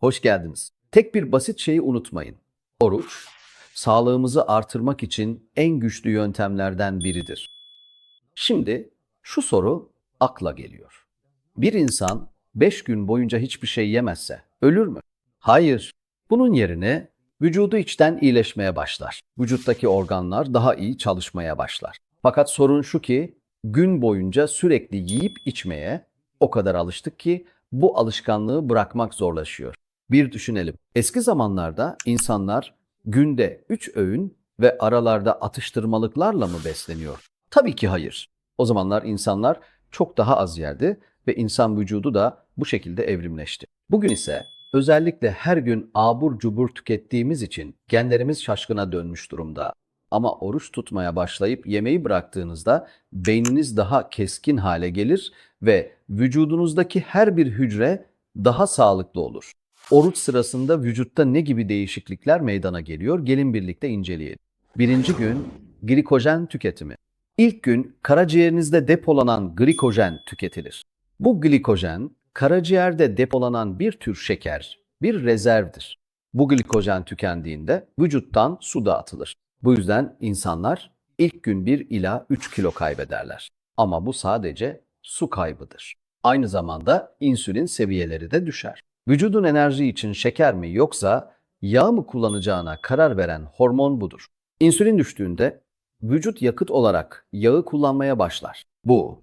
Hoş geldiniz. Tek bir basit şeyi unutmayın. Oruç, sağlığımızı artırmak için en güçlü yöntemlerden biridir. Şimdi şu soru akla geliyor. Bir insan 5 gün boyunca hiçbir şey yemezse ölür mü? Hayır. Bunun yerine vücudu içten iyileşmeye başlar. Vücuttaki organlar daha iyi çalışmaya başlar. Fakat sorun şu ki gün boyunca sürekli yiyip içmeye o kadar alıştık ki bu alışkanlığı bırakmak zorlaşıyor. Bir düşünelim. Eski zamanlarda insanlar günde 3 öğün ve aralarda atıştırmalıklarla mı besleniyor? Tabii ki hayır. O zamanlar insanlar çok daha az yerdi ve insan vücudu da bu şekilde evrimleşti. Bugün ise özellikle her gün abur cubur tükettiğimiz için genlerimiz şaşkına dönmüş durumda. Ama oruç tutmaya başlayıp yemeği bıraktığınızda beyniniz daha keskin hale gelir ve vücudunuzdaki her bir hücre daha sağlıklı olur. Oruç sırasında vücutta ne gibi değişiklikler meydana geliyor? Gelin birlikte inceleyelim. Birinci gün glikojen tüketimi. İlk gün karaciğerinizde depolanan glikojen tüketilir. Bu glikojen karaciğerde depolanan bir tür şeker, bir rezervdir. Bu glikojen tükendiğinde vücuttan su dağıtılır. Bu yüzden insanlar ilk gün 1 ila 3 kilo kaybederler. Ama bu sadece su kaybıdır. Aynı zamanda insülin seviyeleri de düşer. Vücudun enerji için şeker mi yoksa yağ mı kullanacağına karar veren hormon budur. İnsülin düştüğünde vücut yakıt olarak yağı kullanmaya başlar. Bu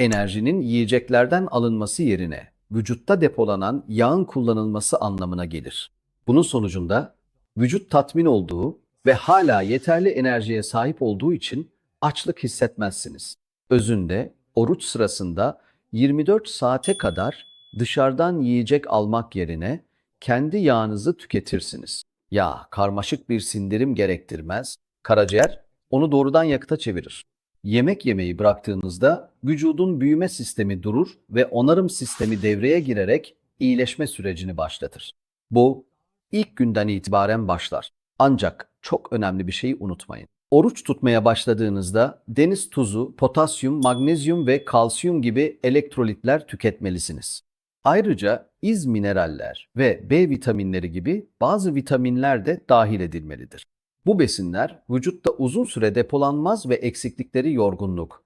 enerjinin yiyeceklerden alınması yerine vücutta depolanan yağın kullanılması anlamına gelir. Bunun sonucunda vücut tatmin olduğu ve hala yeterli enerjiye sahip olduğu için açlık hissetmezsiniz. Özünde oruç sırasında 24 saate kadar dışarıdan yiyecek almak yerine kendi yağınızı tüketirsiniz. Yağ karmaşık bir sindirim gerektirmez. Karaciğer onu doğrudan yakıta çevirir. Yemek yemeyi bıraktığınızda vücudun büyüme sistemi durur ve onarım sistemi devreye girerek iyileşme sürecini başlatır. Bu ilk günden itibaren başlar. Ancak çok önemli bir şeyi unutmayın. Oruç tutmaya başladığınızda deniz tuzu, potasyum, magnezyum ve kalsiyum gibi elektrolitler tüketmelisiniz. Ayrıca iz mineraller ve B vitaminleri gibi bazı vitaminler de dahil edilmelidir. Bu besinler vücutta uzun süre depolanmaz ve eksiklikleri yorgunluk,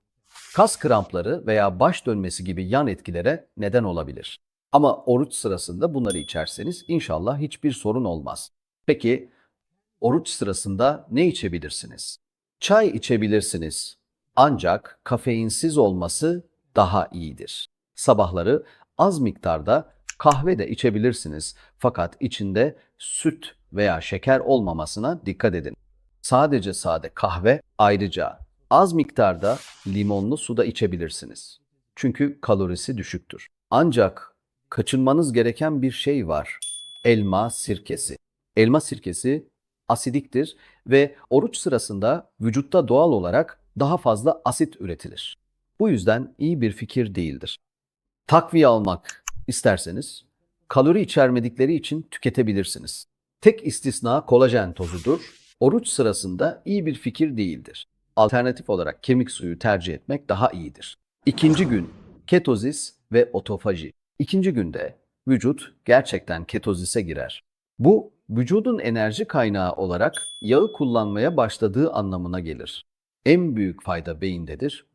kas krampları veya baş dönmesi gibi yan etkilere neden olabilir. Ama oruç sırasında bunları içerseniz inşallah hiçbir sorun olmaz. Peki oruç sırasında ne içebilirsiniz? Çay içebilirsiniz. Ancak kafeinsiz olması daha iyidir. Sabahları az miktarda kahve de içebilirsiniz. Fakat içinde süt veya şeker olmamasına dikkat edin. Sadece sade kahve ayrıca az miktarda limonlu suda içebilirsiniz. Çünkü kalorisi düşüktür. Ancak kaçınmanız gereken bir şey var. Elma sirkesi. Elma sirkesi asidiktir ve oruç sırasında vücutta doğal olarak daha fazla asit üretilir. Bu yüzden iyi bir fikir değildir. Takviye almak isterseniz kalori içermedikleri için tüketebilirsiniz. Tek istisna kolajen tozudur. Oruç sırasında iyi bir fikir değildir. Alternatif olarak kemik suyu tercih etmek daha iyidir. İkinci gün ketozis ve otofaji. İkinci günde vücut gerçekten ketozise girer. Bu vücudun enerji kaynağı olarak yağı kullanmaya başladığı anlamına gelir. En büyük fayda beyindedir.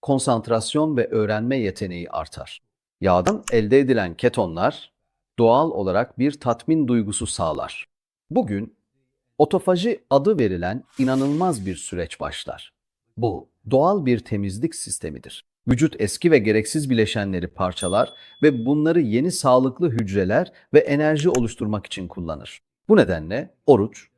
Konsantrasyon ve öğrenme yeteneği artar. Yağdan elde edilen ketonlar doğal olarak bir tatmin duygusu sağlar. Bugün otofaji adı verilen inanılmaz bir süreç başlar. Bu doğal bir temizlik sistemidir. Vücut eski ve gereksiz bileşenleri parçalar ve bunları yeni sağlıklı hücreler ve enerji oluşturmak için kullanır. Bu nedenle oruç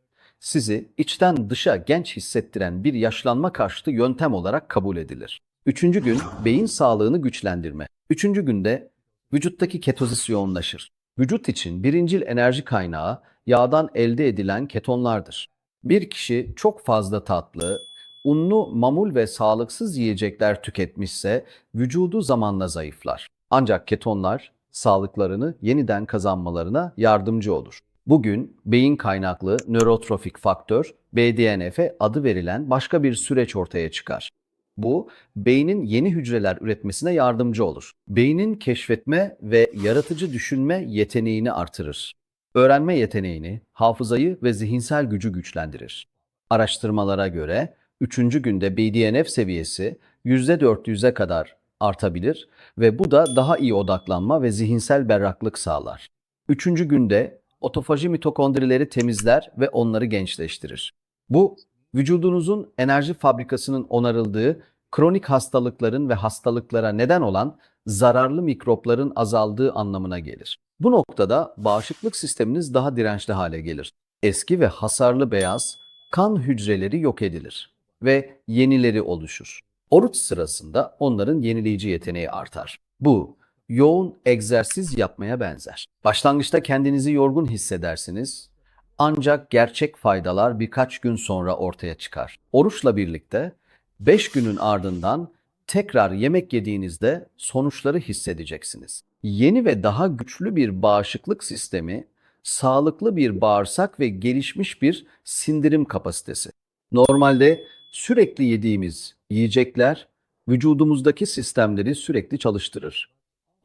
sizi içten dışa genç hissettiren bir yaşlanma karşıtı yöntem olarak kabul edilir. Üçüncü gün beyin sağlığını güçlendirme. Üçüncü günde vücuttaki ketozis yoğunlaşır. Vücut için birincil enerji kaynağı yağdan elde edilen ketonlardır. Bir kişi çok fazla tatlı, unlu, mamul ve sağlıksız yiyecekler tüketmişse vücudu zamanla zayıflar. Ancak ketonlar sağlıklarını yeniden kazanmalarına yardımcı olur. Bugün beyin kaynaklı nörotrofik faktör BDNF adı verilen başka bir süreç ortaya çıkar. Bu beynin yeni hücreler üretmesine yardımcı olur. Beynin keşfetme ve yaratıcı düşünme yeteneğini artırır. Öğrenme yeteneğini, hafızayı ve zihinsel gücü güçlendirir. Araştırmalara göre 3. günde BDNF seviyesi %400'e kadar artabilir ve bu da daha iyi odaklanma ve zihinsel berraklık sağlar. 3. günde otofaji mitokondrileri temizler ve onları gençleştirir. Bu vücudunuzun enerji fabrikasının onarıldığı, kronik hastalıkların ve hastalıklara neden olan zararlı mikropların azaldığı anlamına gelir. Bu noktada bağışıklık sisteminiz daha dirençli hale gelir. Eski ve hasarlı beyaz kan hücreleri yok edilir ve yenileri oluşur. Oruç sırasında onların yenileyici yeteneği artar. Bu yoğun egzersiz yapmaya benzer. Başlangıçta kendinizi yorgun hissedersiniz ancak gerçek faydalar birkaç gün sonra ortaya çıkar. Oruçla birlikte 5 günün ardından tekrar yemek yediğinizde sonuçları hissedeceksiniz. Yeni ve daha güçlü bir bağışıklık sistemi, sağlıklı bir bağırsak ve gelişmiş bir sindirim kapasitesi. Normalde sürekli yediğimiz yiyecekler vücudumuzdaki sistemleri sürekli çalıştırır.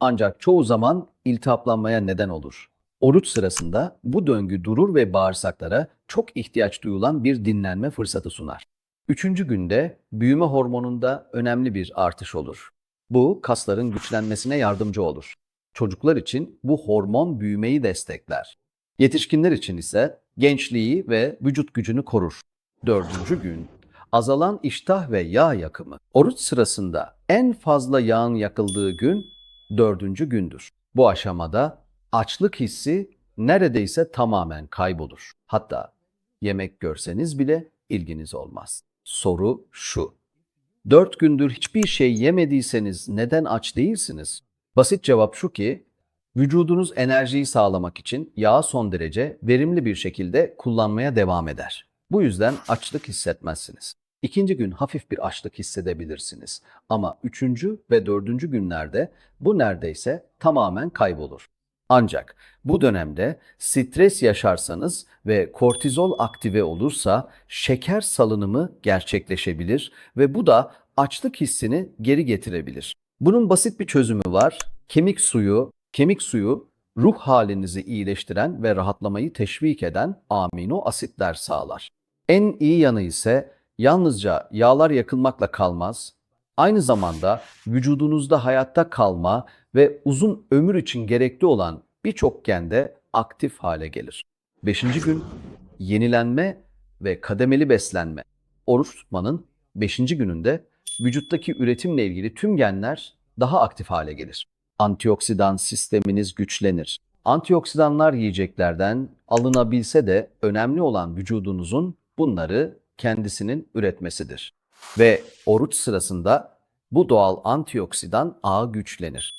Ancak çoğu zaman iltihaplanmaya neden olur. Oruç sırasında bu döngü durur ve bağırsaklara çok ihtiyaç duyulan bir dinlenme fırsatı sunar. Üçüncü günde büyüme hormonunda önemli bir artış olur. Bu kasların güçlenmesine yardımcı olur. Çocuklar için bu hormon büyümeyi destekler. Yetişkinler için ise gençliği ve vücut gücünü korur. Dördüncü gün azalan iştah ve yağ yakımı. Oruç sırasında en fazla yağın yakıldığı gün dördüncü gündür. Bu aşamada açlık hissi neredeyse tamamen kaybolur. Hatta yemek görseniz bile ilginiz olmaz. Soru şu. Dört gündür hiçbir şey yemediyseniz neden aç değilsiniz? Basit cevap şu ki, vücudunuz enerjiyi sağlamak için yağı son derece verimli bir şekilde kullanmaya devam eder. Bu yüzden açlık hissetmezsiniz. İkinci gün hafif bir açlık hissedebilirsiniz. Ama üçüncü ve dördüncü günlerde bu neredeyse tamamen kaybolur. Ancak bu dönemde stres yaşarsanız ve kortizol aktive olursa şeker salınımı gerçekleşebilir ve bu da açlık hissini geri getirebilir. Bunun basit bir çözümü var. Kemik suyu, kemik suyu ruh halinizi iyileştiren ve rahatlamayı teşvik eden amino asitler sağlar. En iyi yanı ise yalnızca yağlar yakılmakla kalmaz, aynı zamanda vücudunuzda hayatta kalma ve uzun ömür için gerekli olan birçok gende aktif hale gelir. Beşinci gün yenilenme ve kademeli beslenme. Oruç tutmanın beşinci gününde vücuttaki üretimle ilgili tüm genler daha aktif hale gelir. Antioksidan sisteminiz güçlenir. Antioksidanlar yiyeceklerden alınabilse de önemli olan vücudunuzun bunları kendisinin üretmesidir. Ve oruç sırasında bu doğal antioksidan ağı güçlenir.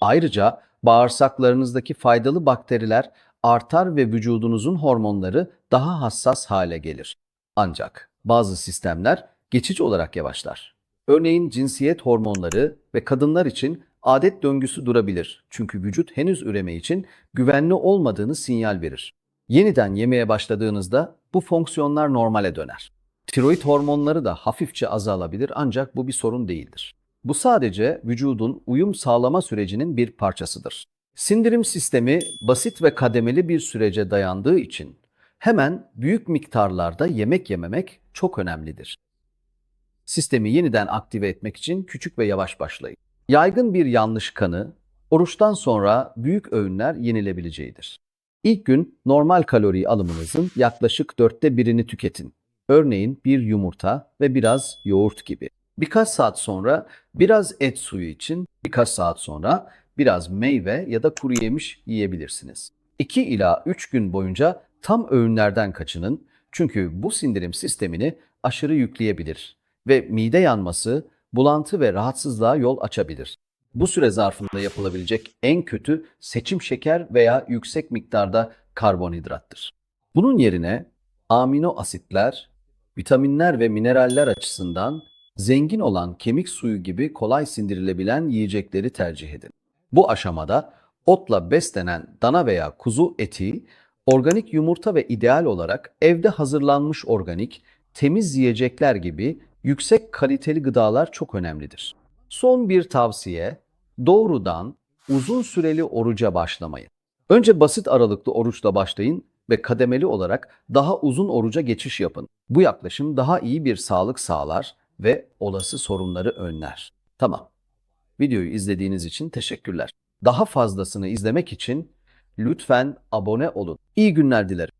Ayrıca bağırsaklarınızdaki faydalı bakteriler artar ve vücudunuzun hormonları daha hassas hale gelir. Ancak bazı sistemler geçici olarak yavaşlar. Örneğin cinsiyet hormonları ve kadınlar için adet döngüsü durabilir. Çünkü vücut henüz üreme için güvenli olmadığını sinyal verir. Yeniden yemeye başladığınızda bu fonksiyonlar normale döner. Tiroid hormonları da hafifçe azalabilir ancak bu bir sorun değildir. Bu sadece vücudun uyum sağlama sürecinin bir parçasıdır. Sindirim sistemi basit ve kademeli bir sürece dayandığı için hemen büyük miktarlarda yemek yememek çok önemlidir. Sistemi yeniden aktive etmek için küçük ve yavaş başlayın. Yaygın bir yanlış kanı, oruçtan sonra büyük öğünler yenilebileceğidir. İlk gün normal kalori alımınızın yaklaşık dörtte birini tüketin. Örneğin bir yumurta ve biraz yoğurt gibi. Birkaç saat sonra biraz et suyu için, birkaç saat sonra biraz meyve ya da kuru yemiş yiyebilirsiniz. 2 ila 3 gün boyunca tam öğünlerden kaçının çünkü bu sindirim sistemini aşırı yükleyebilir ve mide yanması, bulantı ve rahatsızlığa yol açabilir. Bu süre zarfında yapılabilecek en kötü seçim şeker veya yüksek miktarda karbonhidrattır. Bunun yerine amino asitler, vitaminler ve mineraller açısından zengin olan kemik suyu gibi kolay sindirilebilen yiyecekleri tercih edin. Bu aşamada otla beslenen dana veya kuzu eti, organik yumurta ve ideal olarak evde hazırlanmış organik, temiz yiyecekler gibi yüksek kaliteli gıdalar çok önemlidir. Son bir tavsiye, doğrudan uzun süreli oruca başlamayın. Önce basit aralıklı oruçla başlayın ve kademeli olarak daha uzun oruca geçiş yapın. Bu yaklaşım daha iyi bir sağlık sağlar ve olası sorunları önler. Tamam. Videoyu izlediğiniz için teşekkürler. Daha fazlasını izlemek için lütfen abone olun. İyi günler dilerim.